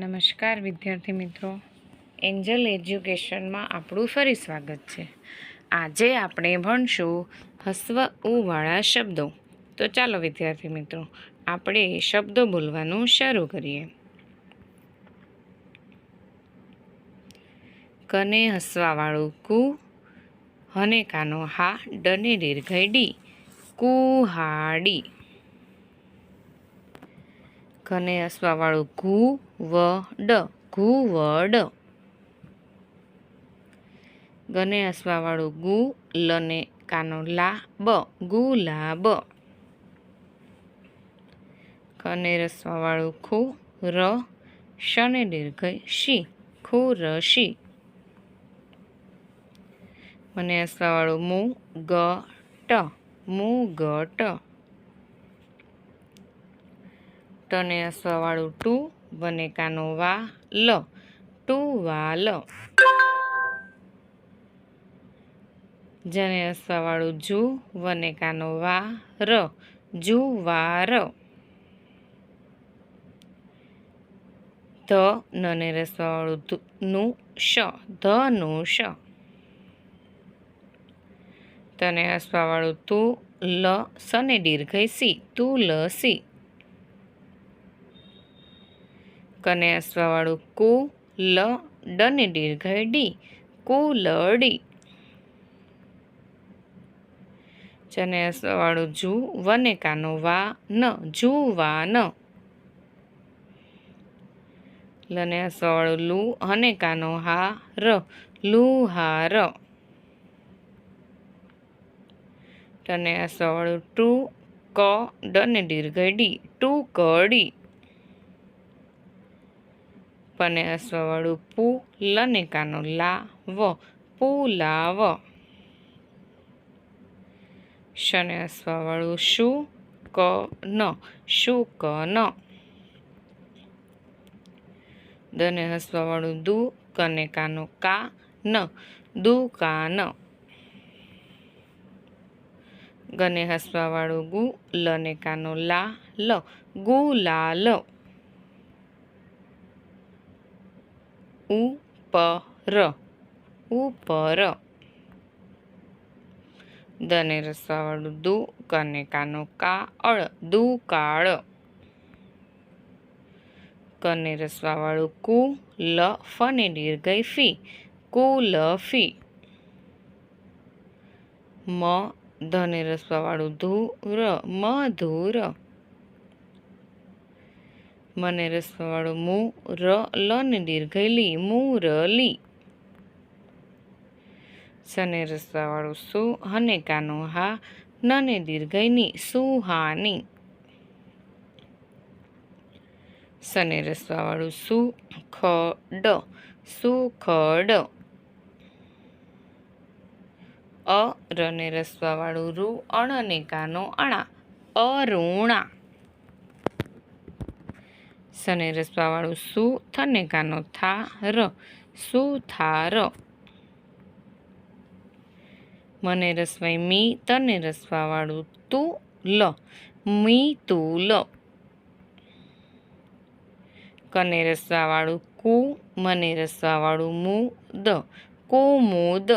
નમસ્કાર વિદ્યાર્થી મિત્રો. એન્જલ એજ્યુકેશનમાં આપણું ફરી સ્વાગત છે. આજે આપણે ભણશું હસ્વ ઉવાળા શબ્દો. તો ચાલો વિદ્યાર્થી મિત્રો, આપણે શબ્દો બોલવાનું શરૂ કરીએ. કને હસવાવાળું કુ, હને કાનો હા, ડને દીર્ઘઈ ડી કુહાડી કને હસવાવાળું ઘુ વ ડ ઘુ વ ડ ગને હસવાવાળું ગુ લને કાનો લા બ ગુલાબ. કને રસવાવાળું ખુ ર શને દીર્ઘ શી ખુરશી. મને હસવાવાળું મુ ગ ટ મુ ગ ટ ટને અસવાળું ટુ વને કાનો વા લ. ટુ વા લ. જને અસવાળું જુ વને કાનો વા ર. જુ વા ર. ધ નને રસવાળું નું શ. ધ નું શ. તને હસવાવાળું તું લ સને દીર્ઘઈ સી. તું લ સી. કને હસવાવાળું કુ, લ ડને દીર્ઘ ડી. કુલડી જને હસવાવાળું જુ, વને કાનો વા, ન, જુ, વા, ન. લને હસવાવાળું લુ, હને કાનો હા, ર, લુ, હા, ર. ટને હસવાવાળું ટુ, ક ડને દીર્ઘ ડી. ટુ કડી પને હસવાવાળું પુ લને કાનો લા વ પુલાવ શને હસવાવાળું શુ ક ન, શુ ક ન. દને હસવાવાળું દુ કને કાનો કા ન, દુ કા ન. ગને હસવાવાળું ગુ લને કાનો લા લ, ગુ લા લ. ઉપર. ઉપર. દને રસવાવાળું દુ કને કાનો કાળ દુ કાળ કને રસવાવાળું કુ લ ફને દીર્ઘઈ ફી કુ લ ફી મ, ધને રસવાવાળું ધુ ર મધુર. મને રસવાવાળું મુ ર લ ને દીર્ઘઈ લી. મુરલી સને રસવાવાળું સુ હને કાનો હા, નને દીર્ઘઈની સુહાની સને રસવાવાળું સુ ખ ડ સુખડ અ રને રસવાવાળું રૂ અણને કાનો અણા અરુણા સને રસવાવાળું સુ થને કાનો થા ર. સુથાર મને રસવાઈ મી, તને રસવાવાળું તું લ. મી તું લ. કને રસવાવાળું કુ, મને રસવાવાળું મુ દ. કુમુદ